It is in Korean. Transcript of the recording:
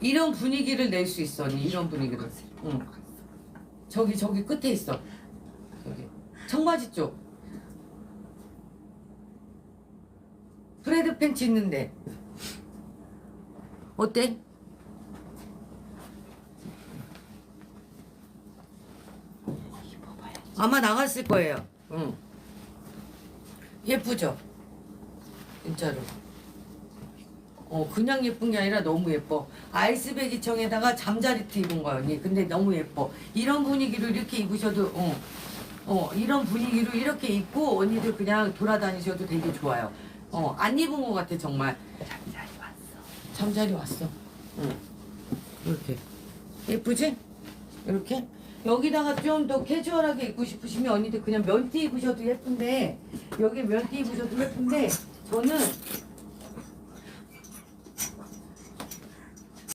이런 분위기를 낼 수 있어 언니 이런 분위기를 응. 저기 저기 끝에 있어 저기 청바지 쪽 프레드 팬츠 있는데 어때? 아마 나갔을 거예요 응. 예쁘죠? 진짜로 어 그냥 예쁜 게 아니라 너무 예뻐. 아이스베기 청에다가 잠자리트 입은 거야 언니. 근데 너무 예뻐. 이런 분위기로 이렇게 입으셔도 어, 어 이런 분위기로 이렇게 입고 언니들 그냥 돌아다니셔도 되게 좋아요. 어 안 입은 것 같아 정말. 잠자리 왔어. 잠자리 왔어. 응. 이렇게. 예쁘지? 이렇게? 여기다가 좀 더 캐주얼하게 입고 싶으시면 언니들 그냥 면티 입으셔도 예쁜데 여기 면티 입으셔도 예쁜데 저는